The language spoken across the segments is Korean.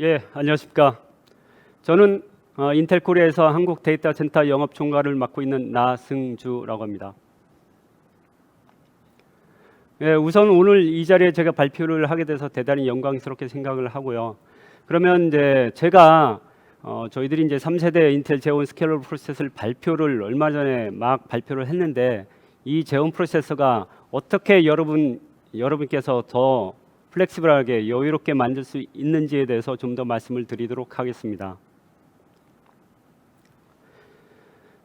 예, 안녕하십니까. 저는 어, 인텔 코리아에서 한국 데이터 센터 영업 총괄을 맡고 있는 나승주라고 합니다. 예, 우선 오늘 이 자리에 제가 발표를 하게 돼서 대단히 영광스럽게 생각을 하고요. 그러면 이제 제가 어, 저희들이 이제 3세대 인텔 제온 스케일러 프로세서를 발표를 얼마 전에 막 발표를 했는데 이 제온 프로세서가 어떻게 여러분 여러분께서 더 플렉시블하게 여유롭게 만들 수 있는지에 대해서 좀 더 말씀을 드리도록 하겠습니다.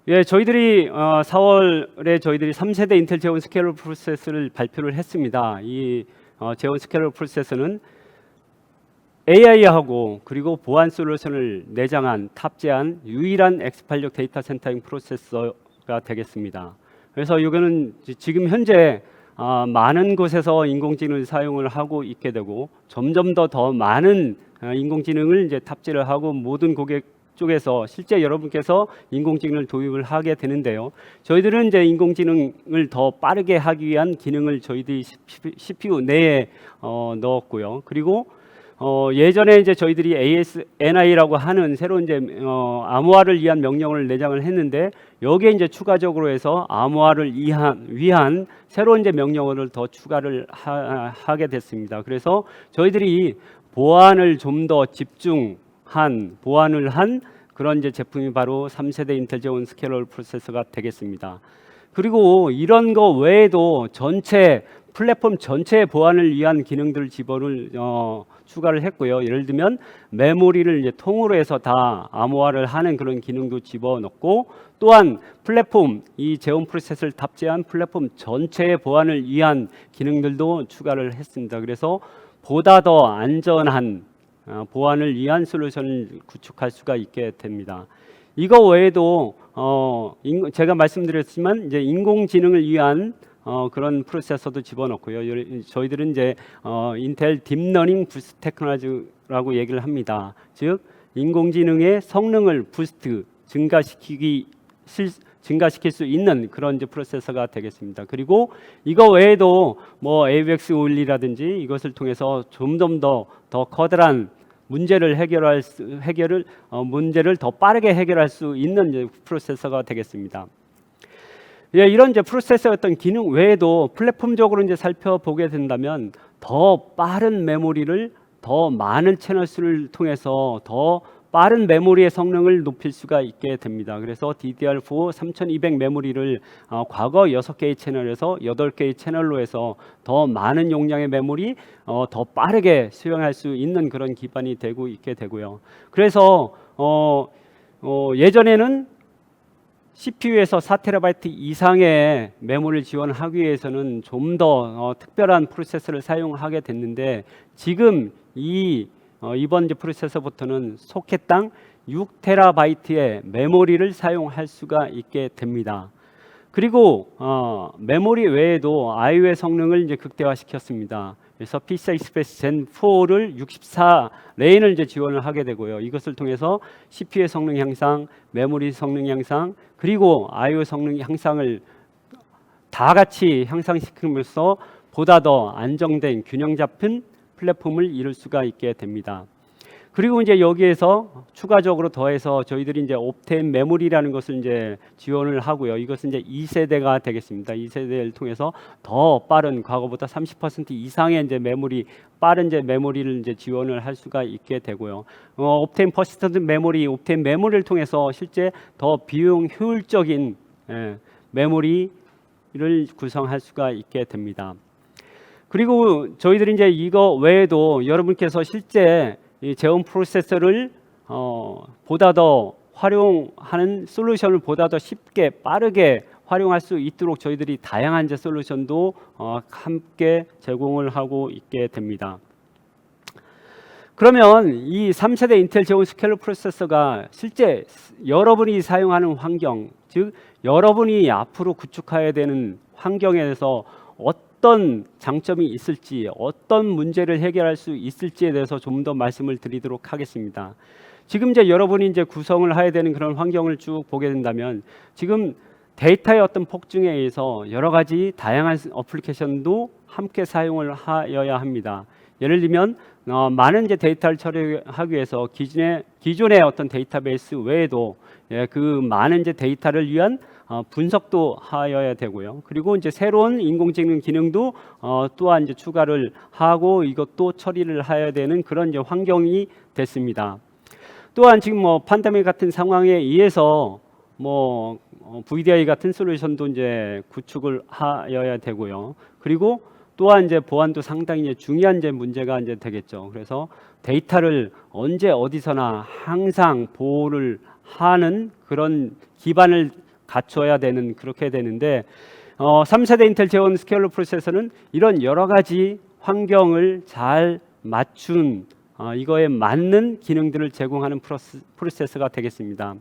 예, 저희들이 어, 4월에 저희들이 3세대 인텔 제온 스케일러 프로세서를 발표를 했습니다. 이 어, 제온 스케일러 프로세서는 AI하고 그리고 보안 솔루션을 내장한 탑재한 유일한 X86 데이터 센터링 프로세서가 되겠습니다. 그래서 이거는 지- 지금 현재 아, 많은 곳에서 인공지능을 사용을 하고 있게 되고 점점 더 더 많은 아, 인공지능을 이제 탑재를 하고 모든 고객 쪽에서 실제 여러분께서 인공지능을 도입을 하게 되는데요. 저희들은 이제 인공지능을 더 빠르게 하기 위한 기능을 저희들이 CPU 내에 어, 넣었고요. 그리고 어, 예전에 이제 저희들이 ASNI라고 하는 새로운 이제 어, 암호화를 위한 명령을 내장을 했는데 여기에 이제 추가적으로 해서 암호화를 위한, 위한 새로운 이제 명령어를 더 추가를 하, 게 됐습니다. 그래서 저희들이 보안을 좀 더 집중한 보안을 한 그런 이제 제품이 바로 3세대 인텔 제온 스케일러 프로세서가 되겠습니다. 그리고 이런 거 외에도 전체 플랫폼 전체의 보안을 위한 기능들 집어를 어, 추가를 했고요. 예를 들면 메모리를 이제 통으로 해서 다 암호화를 하는 그런 기능도 집어넣고 또한 플랫폼 이 제온 프로세스를 탑재한 플랫폼 전체의 보안을 위한 기능들도 추가를 했습니다. 그래서 보다 더 안전한 어, 보안을 위한 솔루션을 구축할 수가 있게 됩니다. 이거 외에도 어, 인, 제가 말씀드렸지만 이제 인공지능을 위한 어, 그런 프로세서도 집어넣고요. 요- 저희들은 이제 어, 인텔 딥러닝 부스트 테크놀로지라고 얘기를 합니다. 즉 인공지능의 성능을 부스트 증가시키기 실, 증가시킬 수 있는 그런 이제 프로세서가 되겠습니다. 그리고 이거 외에도 뭐 AVX 올리라든지 이것을 통해서 점점 더더 커다란 문제를 해결할 수, 해결을 어, 문제를 더 빠르게 해결할 수 있는 프로세서가 되겠습니다. 예, 이런 이제 프로세서의 어떤 기능 외에도 플랫폼적으로 이제 살펴보게 된다면 더 빠른 메모리를 더 많은 채널 수를 통해서 더 빠른 메모리의 성능을 높일 수가 있게 됩니다. 그래서 DDR4 3200 메모리를 어, 과거 6개의 채널에서 8개의 채널로 해서 더 많은 용량의 메모리 어, 더 빠르게 수용할 수 있는 그런 기반이 되고 있게 되고요. 그래서 어, 어, 예전에는 CPU에서 4TB 이상의 메모리를 지원하기 위해서는 좀더 어, 특별한 프로세서를 사용하게 됐는데 지금 이 어, 이번 프로세서부터는 소켓당 6TB의 메모리를 사용할 수가 있게 됩니다. 그리고 어, 메모리 외에도 I/O의 성능을 이제 극대화시켰습니다. 그래서 PCI Express Gen 4를 64 레인을 이제 지원을 하게 되고요. 이것을 통해서 CPU의 성능 향상, 메모리 성능 향상, 그리고 I/O 성능 향상을 다 같이 향상시킴으로써 보다 더 안정된 균형 잡힌 플랫폼을 이룰 수가 있게 됩니다. 그리고 이제 여기에서 추가적으로 더해서 저희들이 이제 옵텐 메모리라는 것을 이제 지원을 하고요. 이것은 이제 2세대가 되겠습니다. 2세대를 통해서 더 빠른 과거보다 30% 이상의 이제 메모리 빠른 이제 메모리를 이제 지원을 할 수가 있게 되고요. 어, 옵텐 퍼시스턴트 메모리, 옵텐 메모리를 통해서 실제 더 비용 효율적인 예, 메모리를 구성할 수가 있게 됩니다. 그리고 저희들이 이제 이거 외에도 여러분께서 실제 이 제온 프로세서를 어, 보다 더 활용하는 솔루션을 보다 더 쉽게 빠르게 활용할 수 있도록 저희들이 다양한 이제 솔루션도 어, 함께 제공을 하고 있게 됩니다. 그러면 이 3세대 인텔 제온 스케일러 프로세서가 실제 여러분이 사용하는 환경, 즉 여러분이 앞으로 구축해야 되는 환경에서 어떤 장점이 있을지, 어떤 문제를 해결할 수 있을지에 대해서 좀 더 말씀을 드리도록 하겠습니다. 지금 이제 여러분이 이제 구성을 해야 되는 그런 환경을 쭉 보게 된다면 지금 데이터의 어떤 폭증에 의해서 여러 가지 다양한 어플리케이션도 함께 사용을 하여야 합니다. 예를 들면 어, 많은 이제 데이터를 처리하기 위해서 기존의 기존의 어떤 데이터베이스 외에도 예, 그 많은 이제 데이터를 위한 어, 분석도 하여야 되고요. 그리고 이제 새로운 인공지능 기능도 어, 또한 이제 추가를 하고 이것도 처리를 해야 되는 그런 이제 환경이 됐습니다. 또한 지금 뭐 판데믹 같은 상황에 의해서 뭐 어, VDI 같은 솔루션도 이제 구축을 하여야 되고요. 그리고 또한 이제 보안도 상당히 이제 중요한 이제 문제가 이제 되겠죠. 그래서 데이터를 언제 어디서나 항상 보호를 하는 그런 기반을 갖춰야 되는 그렇게 되는데 어, 3세대 인텔 제원 스케일러 프로세서는 이런 여러 가지 환경을 잘 맞춘 어, 이거에 맞는 기능들을 제공하는 프로세, 프로세서가 되겠습니다.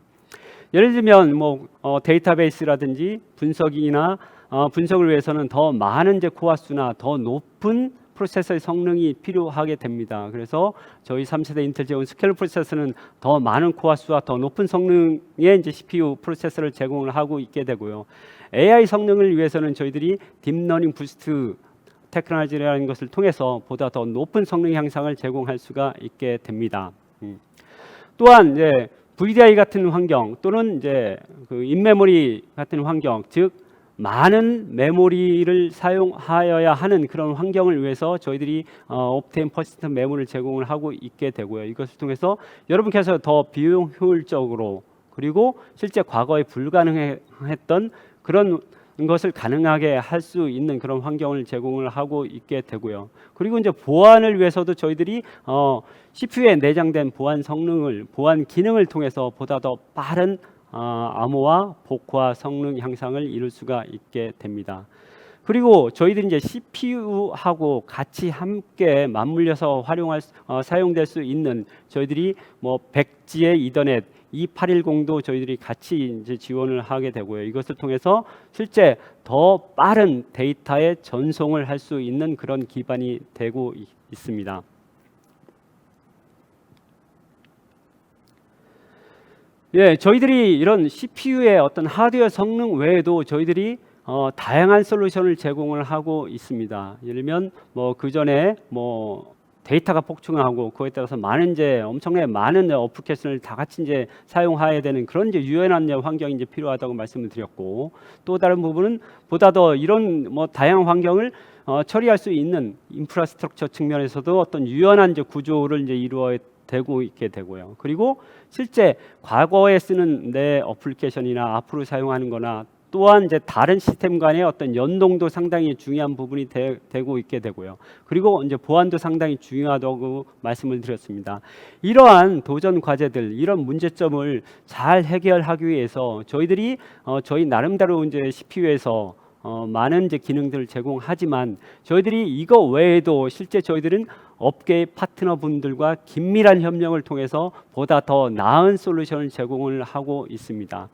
예를 들면 뭐 어, 데이터베이스라든지 분석이나 어, 분석을 위해서는 더 많은 이제 코어 수나 더 높은 프로세서의 성능이 필요하게 됩니다. 그래서 저희 3세대 인텔 제온 스케일 프로세서는 더 많은 코어 수와 더 높은 성능의 이제 CPU 프로세서를 제공을 하고 있게 되고요. AI 성능을 위해서는 저희들이 딥러닝 부스트 테크놀로지라는 것을 통해서 보다 더 높은 성능 향상을 제공할 수가 있게 됩니다. 음. 또한 이제 VDI 같은 환경 또는 이제 그 인메모리 같은 환경, 즉 많은 메모리를 사용하여야 하는 그런 환경을 위해서 저희들이 어, 옵테인 퍼시스트 메모를 제공을 하고 있게 되고요. 이것을 통해서 여러분께서 더 비용 효율적으로 그리고 실제 과거에 불가능했던 그런 것을 가능하게 할 수 있는 그런 환경을 제공을 하고 있게 되고요. 그리고 이제 보안을 위해서도 저희들이 어, CPU에 내장된 보안 성능을 보안 기능을 통해서 보다 더 빠른 어, 암호화 복화 성능 향상을 이룰 수가 있게 됩니다. 그리고 저희들이 이제 CPU하고 같이 함께 맞물려서 활용할 수- 어, 사용될 수 있는 저희들이 뭐 백지의 이더넷 2810도 저희들이 같이 이제 지원을 하게 되고요. 이것을 통해서 실제 더 빠른 데이터의 전송을 할 수 있는 그런 기반이 되고 있- 있습니다. 예, 저희들이 이런 CPU의 어떤 하드웨어 성능 외에도 저희들이 어, 다양한 솔루션을 제공을 하고 있습니다. 예를 들면 뭐 그 전에 뭐 데이터가 폭증하고 그에 따라서 많은 이제 엄청나게 많은 어플리케이션을 다 같이 이제 사용해야 되는 그런 이제 유연한 이제 환경이 이제 필요하다고 말씀을 드렸고 또 다른 부분은 보다 더 이런 뭐 다양한 환경을 어, 처리할 수 있는 인프라스트럭처 측면에서도 어떤 유연한 이제 구조를 이제 이루어 되고 있게 되고요. 그리고 실제 과거에 쓰는 내 어플리케이션이나 앞으로 사용하는 거나 또한 이제 다른 시스템 간의 어떤 연동도 상당히 중요한 부분이 되, 고 있게 되고요. 그리고 이제 보안도 상당히 중요하다고 말씀을 드렸습니다. 이러한 도전 과제들, 이런 문제점을 잘 해결하기 위해서 저희들이 어, 저희 나름대로 이제 CPU에서 어, 많은 이제 기능들을 제공하지만 저희들이 이거 외에도 실제 저희들은 업계의 파트너분들과 긴밀한 협력을 통해서 보다 더 나은 솔루션을 제공을 하고 있습니다.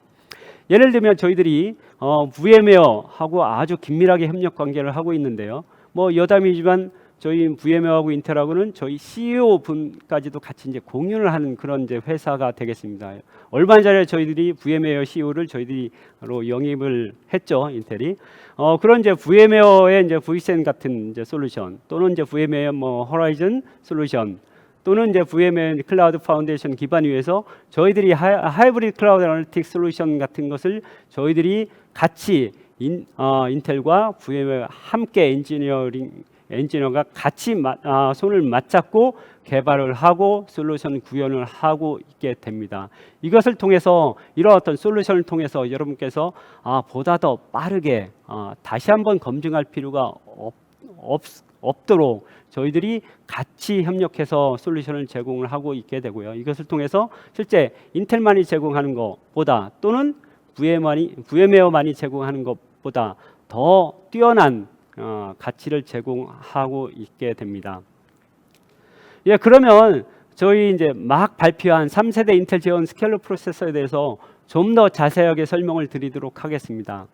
예를 들면 저희들이 어, VM웨어하고 아주 긴밀하게 협력 관계를 하고 있는데요. 뭐 여담이지만 저희 VM웨어하고 인텔하고는 저희 CEO 분까지도 같이 이제 공유를 하는 그런 이제 회사가 되겠습니다. 얼마 전에 저희들이 VM웨어 CEO를 저희들이로 영입을 했죠 인텔이. 어, 그런 이제 VM웨어의 이제 VCN 같은 이제 솔루션 또는 이제 VM웨어 뭐 호라이즌 솔루션 또는 이제 VMware 클라우드 파운데이션 기반 위에서 저희들이 하, 하이 브리드 클라우드 애널리틱 솔루션 같은 것을 저희들이 같이 인, 어, 인텔과 VMware 함께 엔지니어링 엔지니어가 같이 마, 아, 손을 맞잡고 개발을 하고 솔루션 구현을 하고 있게 됩니다. 이것을 통해서 이런 어떤 솔루션을 통해서 여러분께서 아, 보다 더 빠르게 아, 다시 한번 검증할 필요가 없, 없, 없도록 저희들이 같이 협력해서 솔루션을 제공을 하고 있게 되고요. 이것을 통해서 실제 인텔만이 제공하는 것보다 또는 VM만이 VM웨어만이 제공하는 것보다 더 뛰어난 어, 가치를 제공하고 있게 됩니다. 예, 그러면 저희 이제 막 발표한 3세대 인텔 제원 스케일러 프로세서에 대해서 좀 더 자세하게 설명을 드리도록 하겠습니다.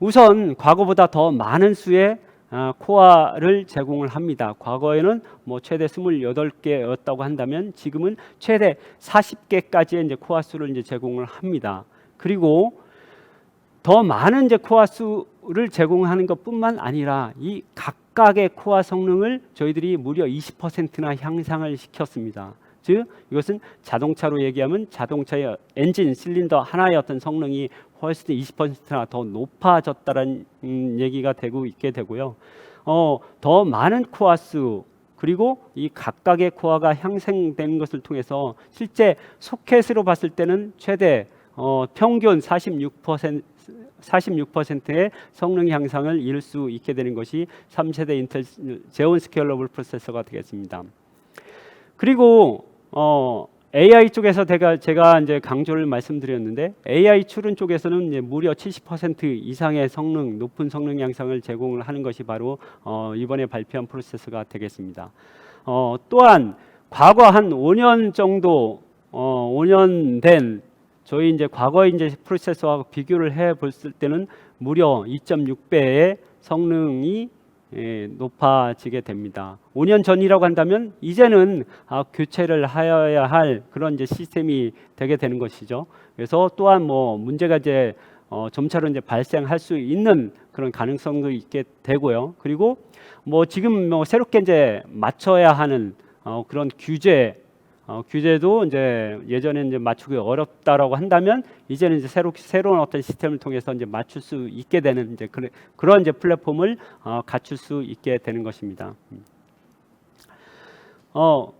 우선 과거보다 더 많은 수의 아, 코어를 제공을 합니다. 과거에는 뭐 최대 28개였다고 한다면 지금은 최대 40개까지의 이제 코어 수를 이제 제공을 합니다. 그리고 더 많은 이제 코어 수를 제공하는 것뿐만 아니라 이 각 각각의 코어 성능을 저희들이 무려 20%나 향상을 시켰습니다. 즉 이것은 자동차로 얘기하면 자동차의 엔진 실린더 하나의 어떤 성능이 훨씬 20%나 더 높아졌다는 음, 얘기가 되고 있게 되고요. 어, 더 많은 코어 수 그리고 이 각각의 코어가 향상되는 것을 통해서 실제 소켓으로 봤을 때는 최대 어, 평균 46% 46%의 성능 향상을 이룰 수 있게 되는 것이 3세대 인텔 제온 스케일러블 프로세서가 되겠습니다. 그리고 어, AI 쪽에서 제가 제가 이제 강조를 말씀드렸는데 AI 추론 쪽에서는 무려 70% 이상의 성능 높은 성능 향상을 제공을 하는 것이 바로 어, 이번에 발표한 프로세서가 되겠습니다. 어, 또한 과거 한 5년 정도 어, 5년 된 저희 이제 과거 이제 프로세서와 비교를 해 봤을 때는 무려 2.6배의 성능이 예, 높아지게 됩니다. 5년 전이라고 한다면 이제는 아, 교체를 하여야 할 그런 이제 시스템이 되게 되는 것이죠. 그래서 또한 뭐 문제가 이제 어, 점차로 이제 발생할 수 있는 그런 가능성도 있게 되고요. 그리고 뭐 지금 뭐 새롭게 이제 맞춰야 하는 어, 그런 규제 어, 규제도 이제 예전에 이제 맞추기 어렵다라고 한다면 이제는 이제 새로 새로운 어떤 시스템을 통해서 이제 맞출 수 있게 되는 이제 그런 그런 이제 플랫폼을 어, 갖출 수 있게 되는 것입니다. 음. 어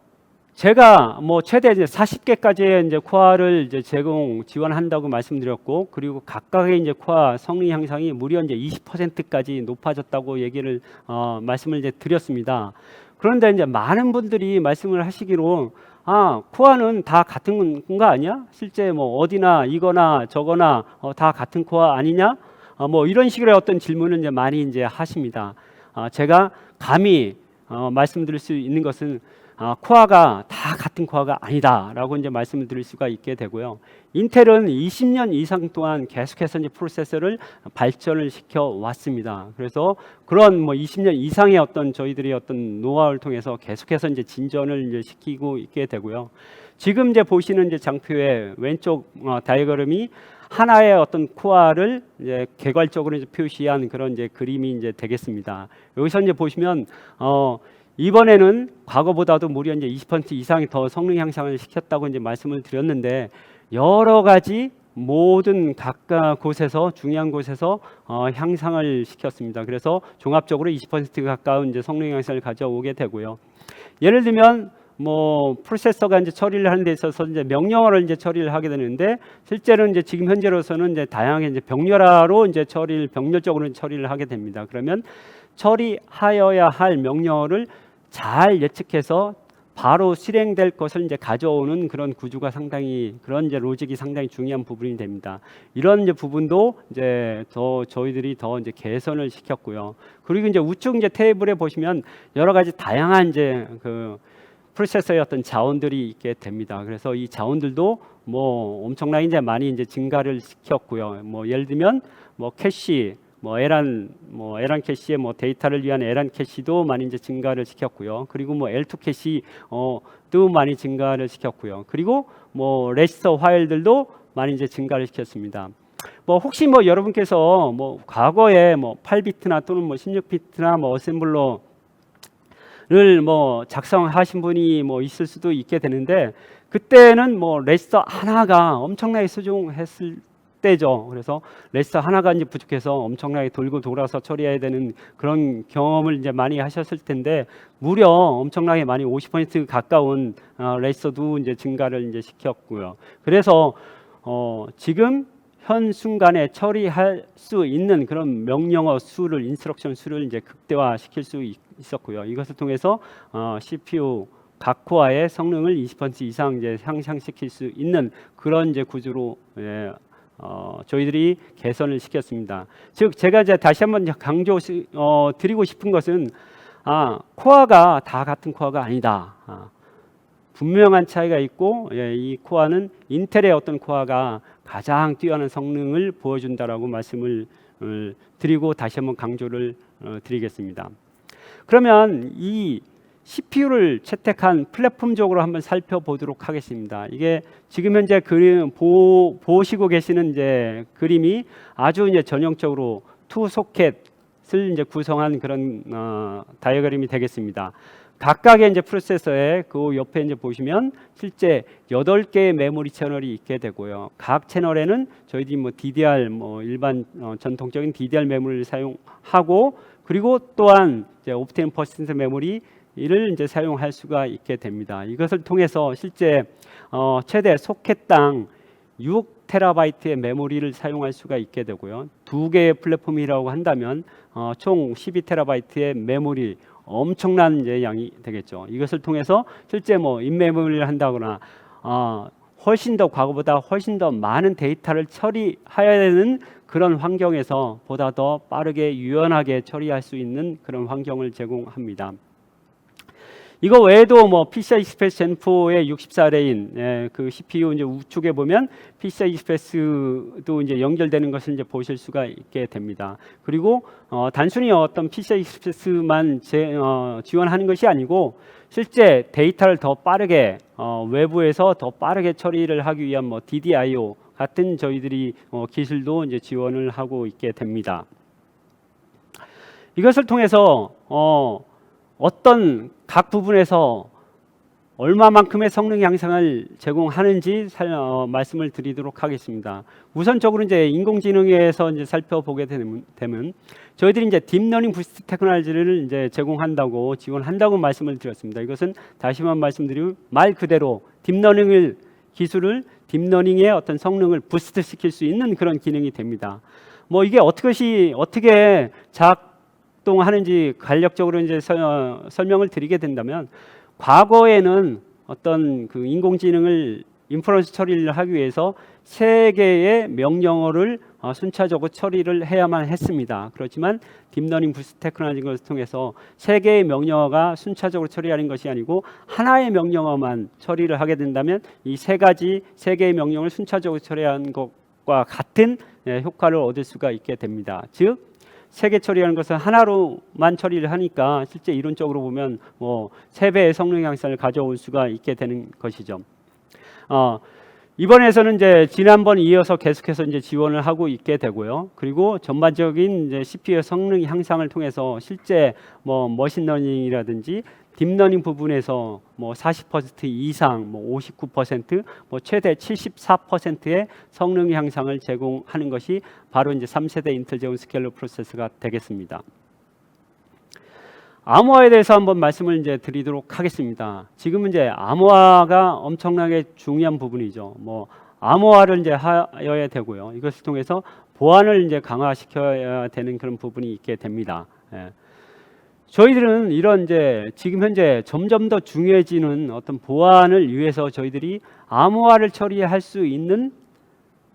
제가 뭐 최대 이제 40개까지의 이제 코어를 이제 제공 지원한다고 말씀드렸고 그리고 각각의 이제 코어 성능 향상이 무려 이제 20%까지 높아졌다고 얘기를 어, 말씀을 이제 드렸습니다. 그런데 이제 많은 분들이 말씀을 하시기로 아 코어는 다 같은 거 아니야? 실제 뭐 어디나 이거나 저거나 어, 다 같은 코어 아니냐? 어, 뭐 이런 식의 어떤 질문을 이제 많이 이제 하십니다. 어, 제가 감히 어, 말씀드릴 수 있는 것은 아, 코어가 다 같은 코어가 아니다라고 이제 말씀을 드릴 수가 있게 되고요. 인텔은 20년 이상 동안 계속해서 이제 프로세서를 발전을 시켜 왔습니다. 그래서 그런 뭐 20년 이상의 어떤 저희들이 어떤 노하우를 통해서 계속해서 이제 진전을 이제 시키고 있게 되고요. 지금 이제 보시는 이제 장표의 왼쪽 어, 다이어그램이 하나의 어떤 코어를 이제 개괄적으로 이제 표시한 그런 이제 그림이 이제 되겠습니다. 여기서 이제 보시면 어 이번에는 과거보다도 무려 이제 20% 이상이 더 성능 향상을 시켰다고 이제 말씀을 드렸는데 여러 가지 모든 각각 곳에서 중요한 곳에서 어, 향상을 시켰습니다. 그래서 종합적으로 20% 가까운 이제 성능 향상을 가져오게 되고요. 예를 들면 뭐 프로세서가 이제 처리를 하는 데 있어서 이제 명령어를 이제 처리를 하게 되는데 실제로는 이제 지금 현재로서는 이제 다양하게 이제 병렬화로 이제 처리를 병렬적으로 처리를 하게 됩니다. 그러면 처리하여야 할 명령어를 잘 예측해서 바로 실행될 것을 이제 가져오는 그런 구조가 상당히 그런 이제 로직이 상당히 중요한 부분이 됩니다. 이런 이제 부분도 이제 더 저희들이 더 이제 개선을 시켰고요. 그리고 이제 우측 이제 테이블에 보시면 여러 가지 다양한 이제 그 프로세서의 어떤 자원들이 있게 됩니다. 그래서 이 자원들도 뭐 엄청나게 이제 많이 이제 증가를 시켰고요. 뭐 예를 들면 뭐 캐시 뭐 에란 뭐 에란 캐시의 뭐 데이터를 위한 에란 캐시도 많이 이제 증가를 시켰고요. 그리고 뭐 L2 캐시 어도 많이 증가를 시켰고요. 그리고 뭐 레지스터 파일들도 많이 이제 증가를 시켰습니다. 뭐 혹시 뭐 여러분께서 뭐 과거에 뭐 8비트나 또는 뭐 16비트나 뭐 어셈블러 를 뭐 작성하신 분이 뭐 있을 수도 있게 되는데 그때는 뭐 레지스터 하나가 엄청나게 소중했을 때죠. 그래서 레스터 하나가 이제 부족해서 엄청나게 돌고 돌아서 처리해야 되는 그런 경험을 이제 많이 하셨을 텐데 무려 엄청나게 많이 50% 가까운 어, 레스터도 이제 증가를 이제 시켰고요. 그래서 어, 지금 현 순간에 처리할 수 있는 그런 명령어 수를 인스트럭션 수를 이제 극대화 시킬 수 있, 었고요 이것을 통해서 어, CPU 각 코어의 성능을 20% 이상 이제 향상시킬 수 있는 그런 이제 구조로 예, 어, 저희들이 개선을 시켰습니다. 즉 제가 이제 다시 한번 강조 어, 드리고 싶은 것은 아, 코어가 다 같은 코어가 아니다. 아, 분명한 차이가 있고 예, 이 코어는 인텔의 어떤 코어가 가장 뛰어난 성능을 보여준다라고 말씀을 어, 드리고 다시 한번 강조를 어, 드리겠습니다. 그러면 이 CPU를 채택한 플랫폼적으로 한번 살펴보도록 하겠습니다. 이게 지금 현재 그림 보, 보시고 계시는 이제 그림이 아주 이제 전형적으로 투 소켓 이제 구성한 그런 어, 다이어그램이 되겠습니다. 각각의 이제 프로세서에 그 옆에 이제 보시면 실제 여덟 개의 메모리 채널이 있게 되고요. 각 채널에는 저희들이 뭐 DDR 뭐 일반 어, 전통적인 DDR 메모리를 사용하고 그리고 또한 이제 옵테인 퍼센트 메모리 를 이제 사용할 수가 있게 됩니다. 이것을 통해서 실제 어, 최대 소켓당 6 테라바이트의 메모리를 사용할 수가 있게 되고요. 두 개의 플랫폼이라고 한다면 어, 총 12 테라바이트의 메모리 엄청난 이제 양이 되겠죠. 이것을 통해서 실제 뭐 인메모리를 한다거나 어, 훨씬 더 과거보다 훨씬 더 많은 데이터를 처리해야 되는 그런 환경에서 보다 더 빠르게 유연하게 처리할 수 있는 그런 환경을 제공합니다. 이거 외에도 뭐 PCI Express Gen 4의 64레인 예, 그 CPU 이제 우측에 보면 PCI Express도 이제 연결되는 것을 이제 보실 수가 있게 됩니다. 그리고 어, 단순히 어떤 PCI Express만 제, 어, 지원하는 것이 아니고 실제 데이터를 더 빠르게 어, 외부에서 더 빠르게 처리를 하기 위한 뭐 DDIO 같은 저희들이 어, 기술도 이제 지원을 하고 있게 됩니다. 이것을 통해서 어, 어떤 각 부분에서 얼마만큼의 성능 향상을 제공하는지 살, 어, 말씀을 드리도록 하겠습니다. 우선적으로 이제 인공지능에서 이제 살펴보게 되면, 되면 저희들이 이제 딥러닝 부스트 테크놀로지를 이제 제공한다고 지원한다고 말씀을 드렸습니다. 이것은 다시 한번 말씀드리면 말 그대로 딥러닝을 기술을 딥러닝의 어떤 성능을 부스트 시킬 수 있는 그런 기능이 됩니다. 뭐 이게 어떻게 어떻게 작 동하는지 간략적으로 이제 서, 어, 설명을 드리게 된다면 과거에는 어떤 그 인공지능을 인퍼런스 처리를 하기 위해서 세 개의 명령어를 어, 순차적으로 처리를 해야만 했습니다. 그렇지만 딥러닝 부스트 테크놀로지를 통해서 세 개의 명령어가 순차적으로 처리하는 것이 아니고 하나의 명령어만 처리를 하게 된다면 이 세 가지 세 개의 명령을 순차적으로 처리하는 것과 같은 예, 효과를 얻을 수가 있게 됩니다. 즉 세 개 처리하는 것은 하나로만 처리를 하니까 실제 이론적으로 보면 뭐 세 배의 성능 향상을 가져올 수가 있게 되는 것이죠. 어, 이번에서는 이제 지난번 이어서 계속해서 이제 지원을 하고 있게 되고요. 그리고 전반적인 이제 CPU 성능 향상을 통해서 실제 뭐 머신러닝이라든지 딥러닝 부분에서 뭐 40% 이상, 뭐 59%, 뭐 최대 74%의 성능 향상을 제공하는 것이 바로 이제 3세대 인텔 제온 스케일러 프로세서가 되겠습니다. 암호화에 대해서 한번 말씀을 이제 드리도록 하겠습니다. 지금 이제 암호화가 엄청나게 중요한 부분이죠. 뭐 암호화를 이제 하여야 되고요. 이것을 통해서 보안을 이제 강화시켜야 되는 그런 부분이 있게 됩니다. 예. 저희들은 이런 이제 지금 현재 점점 더 중요해지는 어떤 보안을 위해서 저희들이 암호화를 처리할 수 있는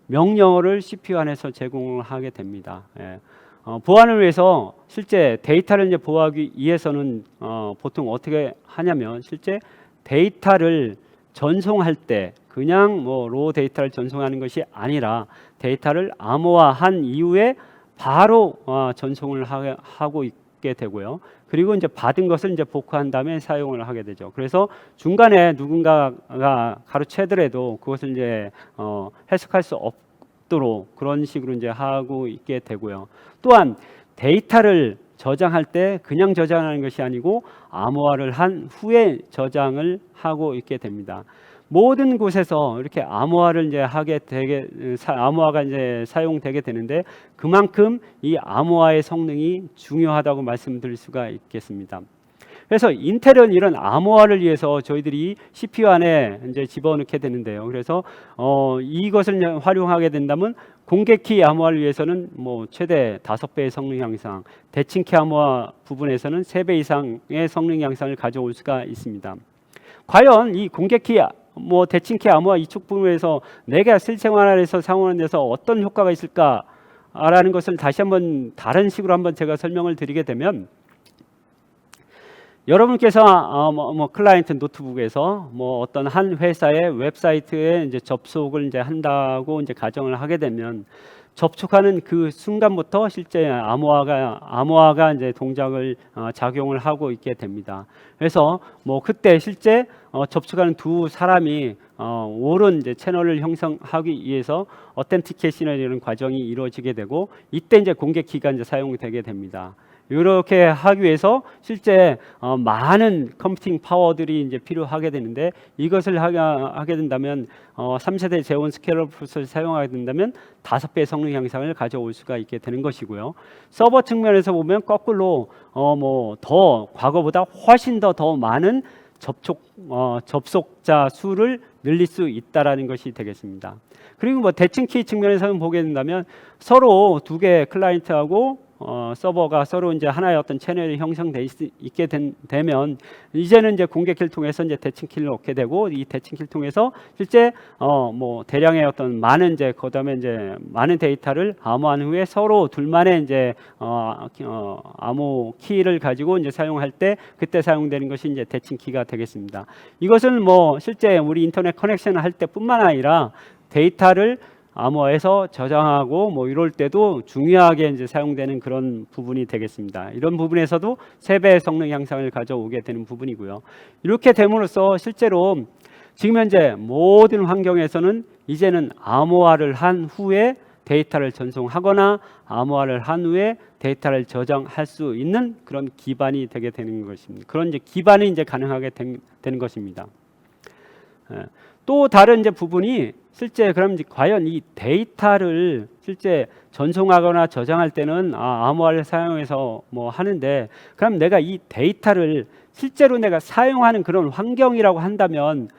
명령어를 CPU 안에서 제공을 하게 됩니다. 예. 어, 보안을 위해서 실제 데이터를 이제 보호하기 위해서는 어, 보통 어떻게 하냐면 실제 데이터를 전송할 때 그냥 뭐 로 데이터를 전송하는 것이 아니라 데이터를 암호화한 이후에 바로 어, 전송을 하, 하고 있 게 되고요. 그리고 이제 받은 것을 이제 복구한 다음에 사용을 하게 되죠. 그래서 중간에 누군가가 가로채더라도 그것을 이제 어, 해석할 수 없도록 그런 식으로 이제 하고 있게 되고요. 또한 데이터를 저장할 때 그냥 저장하는 것이 아니고 암호화를 한 후에 저장을 하고 있게 됩니다. 모든 곳에서 이렇게 암호화를 이제 하게 되게 암호화가 이제 사용되게 되는데 그만큼 이 암호화의 성능이 중요하다고 말씀드릴 수가 있겠습니다. 그래서 인텔은 이런 암호화를 위해서 저희들이 CPU 안에 이제 집어넣게 되는데요. 그래서 어, 이것을 활용하게 된다면 공개키 암호화를 위해서는 뭐 최대 다섯 배의 성능 향상, 대칭키 암호화 부분에서는 세배 이상의 성능 향상을 가져올 수가 있습니다. 과연 이 공개키 뭐 대칭키 암호화 이쪽 부분에서 내가 실생활에서 사용하는 데서 어떤 효과가 있을까라는 것을 다시 한번 다른 식으로 한번 제가 설명을 드리게 되면 여러분께서 어, 뭐, 뭐, 클라이언트 노트북에서 뭐 어떤 한 회사의 웹사이트에 이제 접속을 이제 한다고 이제 가정을 하게 되면 접촉하는 그 순간부터 실제 암호화가 암호화가 이제 동작을 어, 작용을 하고 있게 됩니다. 그래서 뭐 그때 실제 어, 접촉하는 두 사람이 어, 옳은 이제 채널을 형성하기 위해서 어텐티케이션이라는 과정이 이루어지게 되고 이때 이제 공개 키가 이제 사용되게 됩니다. 이렇게 하기 위해서 실제 어, 많은 컴퓨팅 파워들이 이제 필요하게 되는데 이것을 하게, 된다면 어, 3세대 제온 스케일러 프로세서를 사용하게 된다면 다섯 배 성능 향상을 가져올 수가 있게 되는 것이고요. 서버 측면에서 보면 거꾸로 어, 뭐 더 과거보다 훨씬 더더 많은 접촉 어, 접속자 수를 늘릴 수 있다라는 것이 되겠습니다. 그리고 뭐 대칭 키 측면에서는 보게 된다면 서로 두 개 클라이언트하고 어, 서버가 서로 이제 하나의 어떤 채널이 형성돼 있, 있게 된, 되면 이제는 이제 공개키를 통해서 이제 대칭키를 얻게 되고 이 대칭키를 통해서 실제 어, 뭐 대량의 어떤 많은 이제 그다음에 이제 많은 데이터를 암호한 후에 서로 둘만의 이제 어, 어, 암호 키를 가지고 이제 사용할 때 그때 사용되는 것이 이제 대칭키가 되겠습니다. 이것은 뭐 실제 우리 인터넷 커넥션을 할 때뿐만 아니라 데이터를 암호화해서 저장하고 뭐 이럴 때도 중요하게 이제 사용되는 그런 부분이 되겠습니다. 이런 부분에서도 세 배의 성능 향상을 가져오게 되는 부분이고요. 이렇게 됨으로써 실제로 지금 현재 모든 환경에서는 이제는 암호화를 한 후에 데이터를 전송하거나 암호화를 한 후에 데이터를 저장할 수 있는 그런 기반이 되게 되는 것입니다. 그런 이제 기반이 이제 가능하게 된, 되는 것입니다. 예. 또 다른 이제 부분이 실제 그럼 과연 이 데이터를 실제 전송하거나 저장할 때는 아, 암호화를 사용해서 뭐 하는데 그럼 내가 이 데이터를 실제로 내가 사용하는 그런 환경이라고 한다면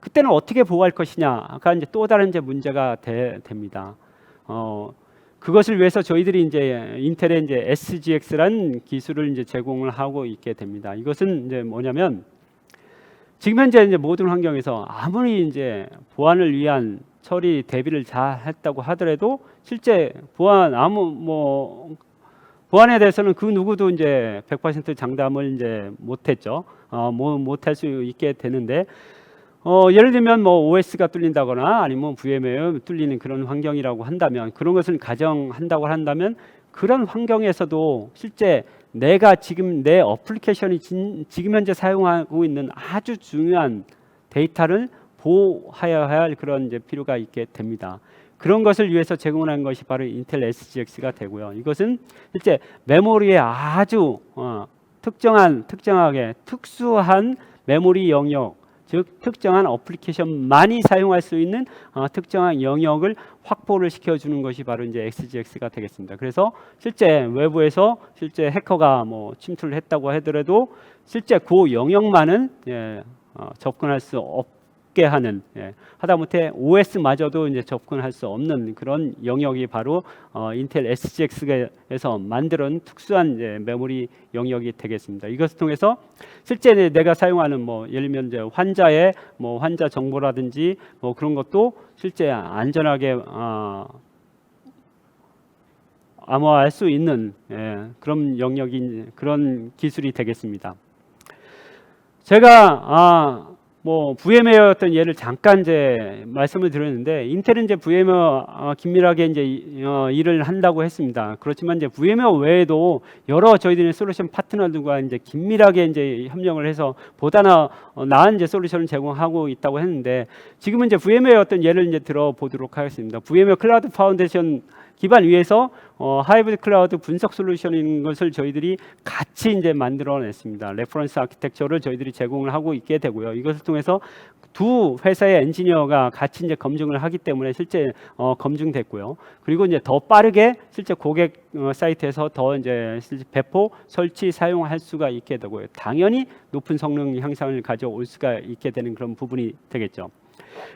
그때는 어떻게 보호할 것이냐가 이제 또 다른 이제 문제가 되, 됩니다. 어, 그것을 위해서 저희들이 이제 인텔의 이제 SGX라는 기술을 이제 제공을 하고 있게 됩니다. 이것은 이제 뭐냐면 지금 현재 이제 모든 환경에서 아무리 이제 보안을 위한 처리 대비를 잘 했다고 하더라도 실제 보안 아무 뭐 보안에 대해서는 그 누구도 이제 100% 장담을 이제 못했죠. 어, 뭐 못할 수 있게 되는데 어, 예를 들면 뭐 OS가 뚫린다거나 아니면 VMware 뚫리는 그런 환경이라고 한다면 그런 것을 가정한다고 한다면 그런 환경에서도 실제 내가 지금 내 어플리케이션이 진, 지금 현재 사용하고 있는 아주 중요한 데이터를 보호하여야 할 그런 이제 필요가 있게 됩니다. 그런 것을 위해서 제공한 것이 바로 인텔 SGX가 되고요. 이것은 실제 메모리에 아주 어, 특정한 특정하게 특수한 메모리 영역 즉 특정한 어플리케이션만이 사용할 수 있는 어, 특정한 영역을 확보를 시켜주는 것이 바로 이제 XGX가 되겠습니다. 그래서 실제 외부에서 실제 해커가 뭐 침투를 했다고 하더라도 실제 그 영역만은 예, 어, 접근할 수 없. 게 하는 예. 하다못해 OS마저도 이제 접근할 수 없는 그런 영역이 바로 어, 인텔 SGX에서 만드는 특수한 이제 메모리 영역이 되겠습니다. 이것을 통해서 실제 내가 사용하는 뭐 예를 들면 이제 환자의 뭐 환자 정보라든지 뭐 그런 것도 실제 안전하게 어, 암호화할 수 있는 예, 그런 영역인 그런 기술이 되겠습니다. 제가 아, 뭐 어떤 예를 잠깐 이제 말씀을 드렸는데 인텔은 이제 VMware 어, 긴밀하게 이제 어, 일을 한다고 했습니다. 그렇지만 이제 VMware 외에도 여러 저희들의 솔루션 파트너들과 이제 긴밀하게 이제 협력을 해서 보다나 어, 나은 이제 솔루션을 제공하고 있다고 했는데 지금은 이제 VMware 어떤 예를 이제 들어보도록 하겠습니다. VMware 클라우드 파운데이션 기반 위에서 어, 하이브리드 클라우드 분석 솔루션인 것을 저희들이 같이 이제 만들어냈습니다. 레퍼런스 아키텍처를 저희들이 제공을 하고 있게 되고요. 이것을 통해서 두 회사의 엔지니어가 같이 이제 검증을 하기 때문에 실제 어, 검증됐고요. 그리고 이제 더 빠르게 실제 고객 어, 사이트에서 더 이제 배포 설치 사용할 수가 있게 되고요. 당연히 높은 성능 향상을 가져올 수가 있게 되는 그런 부분이 되겠죠.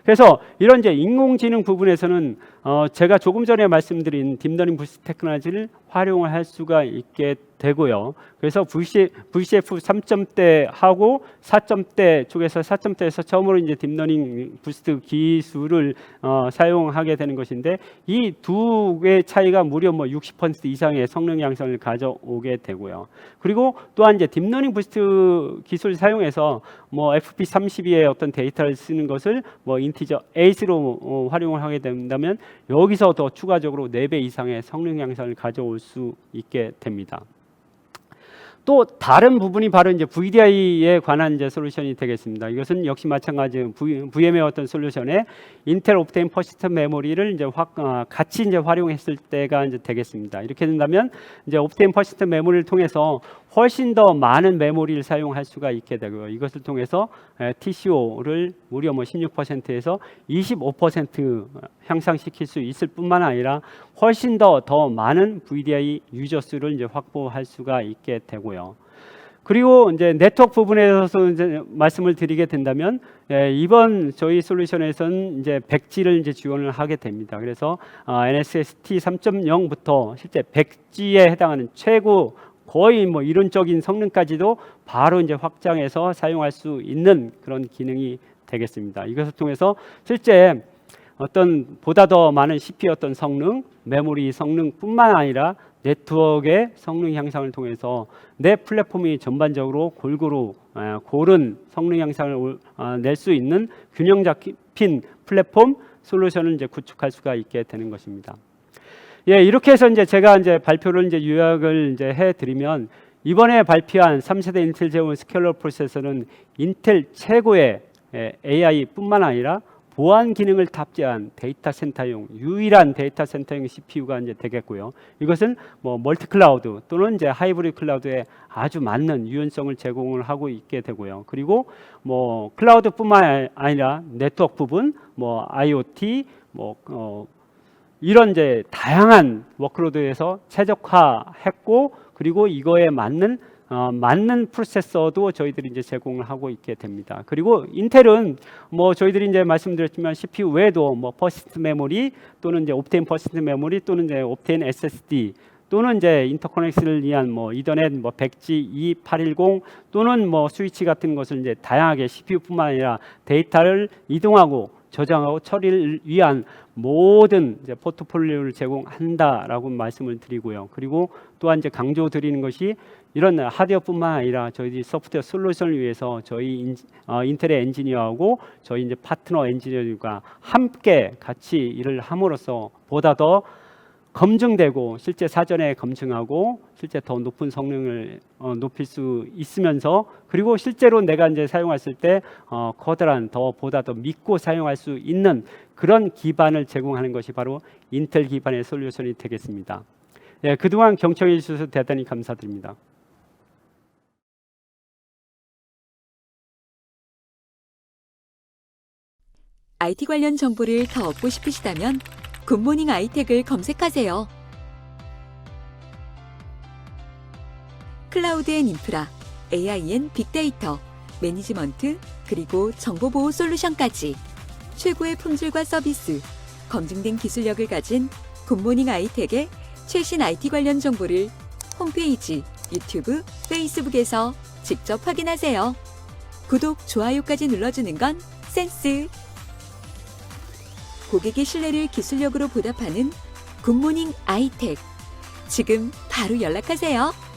그래서 이런 이제 인공지능 부분에서는 어 제가 조금 전에 말씀드린 딥러닝 부스트 테크놀로지를 활용을 할 수가 있게 되고요. 그래서 VC, VCF 3점대 하고 4점대 쪽에서 4점대에서 처음으로 이제 딥러닝 부스트 기술을 어, 사용하게 되는 것인데 이 두 개의 차이가 무려 뭐 60% 이상의 성능 향상을 가져오게 되고요. 그리고 또한 이제 딥러닝 부스트 기술 사용해서 뭐 FP32의 어떤 데이터를 쓰는 것을 뭐 인티저 8으로 어, 활용을 하게 된다면 여기서 더 추가적으로 4배 이상의 성능 향상을 가져올 수 있게 됩니다. 또 다른 부분이 바로 이제 VDI에 관한 이제 솔루션이 되겠습니다. 이것은 역시 마찬가지 VM의 어떤 솔루션에 인텔 옵테인 퍼시스트 메모리를 이제 확, 어, 같이 이제 활용했을 때가 이제 되겠습니다. 이렇게 된다면 이제 옵테인 퍼시스트 메모리를 통해서 훨씬 더 많은 메모리를 사용할 수가 있게 되고요. 이것을 통해서 에, TCO를 무려 뭐 16%에서 25% 향상시킬 수 있을 뿐만 아니라 훨씬 더더 많은 VDI 유저 수를 이제 확보할 수가 있게 되고요. 그리고 이제 네트워크 부분에서 이제 말씀을 드리게 된다면 예, 이번 저희 솔루션에서는 이제 100G를 이제 지원을 하게 됩니다. 그래서 아, NSST 3.0부터 실제 100G에 해당하는 최고 거의 뭐 이론적인 성능까지도 바로 이제 확장해서 사용할 수 있는 그런 기능이 되겠습니다. 이것을 통해서 실제 어떤 보다 더 많은 CPU 어떤 성능, 메모리 성능뿐만 아니라 네트워크의 성능 향상을 통해서 내 플랫폼이 전반적으로 골고루 아, 고른 성능 향상을 아, 낼수 있는 균형 잡힌 플랫폼 솔루션을 이제 구축할 수가 있게 되는 것입니다. 예, 이렇게 해서 이제 제가 이제 발표를 이제 요약을 이제 해 드리면 이번에 발표한 3세대 인텔 제온 스케일러 프로세서는 인텔 최고의 예, AI뿐만 아니라 보안 기능을 탑재한 데이터 센터용 유일한 데이터 센터용 CPU가 이제 되겠고요. 이것은 뭐 멀티 클라우드 또는 이제 하이브리드 클라우드에 아주 맞는 유연성을 제공을 하고 있게 되고요. 그리고 뭐 클라우드뿐만 아니라 네트워크 부분, 뭐 IoT, 뭐 어, 이런 이제 다양한 워크로드에서 최적화했고 그리고 이거에 맞는 어, 맞는 프로세서도 저희들이 이제 제공을 하고 있게 됩니다. 그리고 인텔은 뭐 저희들이 이제 말씀드렸지만 CPU 외에도 뭐 퍼시스트 메모리 또는 이제 옵테인 퍼시스트 메모리 또는 이제 옵테인 SSD 또는 이제 인터커넥션을 위한 뭐 이더넷 뭐 100G 2810 또는 뭐 스위치 같은 것을 이제 다양하게 CPU뿐만 아니라 데이터를 이동하고 저장하고 처리를 위한 모든 포트폴리오를 제공한다라고 말씀을 드리고요. 그리고 또한 이제 강조 드리는 것이 이런 하드웨어뿐만 아니라 저희 소프트웨어 솔루션을 위해서 저희 인, 어, 인텔의 엔지니어하고 저희 이제 파트너 엔지니어들과 함께 같이 일을 함으로써 보다 더 검증되고 실제 사전에 검증하고 실제 더 높은 성능을 어, 높일 수 있으면서 그리고 실제로 내가 이제 사용했을 때 어, 커다란 더 보다 더 믿고 사용할 수 있는 그런 기반을 제공하는 것이 바로 인텔 기반의 솔루션이 되겠습니다. 예, 그동안 경청해 주셔서 대단히 감사드립니다. IT 관련 정보를 더 얻고 싶으시다면 굿모닝 아이텍을 검색하세요. 클라우드 앤 인프라, AI 앤 빅데이터, 매니지먼트, 그리고 정보보호 솔루션까지 최고의 품질과 서비스, 검증된 기술력을 가진 굿모닝 아이텍의 최신 IT 관련 정보를 홈페이지, 유튜브, 페이스북에서 직접 확인하세요. 구독, 좋아요까지 눌러주는 건 센스. 고객의 신뢰를 기술력으로 보답하는 굿모닝 아이텍. 지금 바로 연락하세요.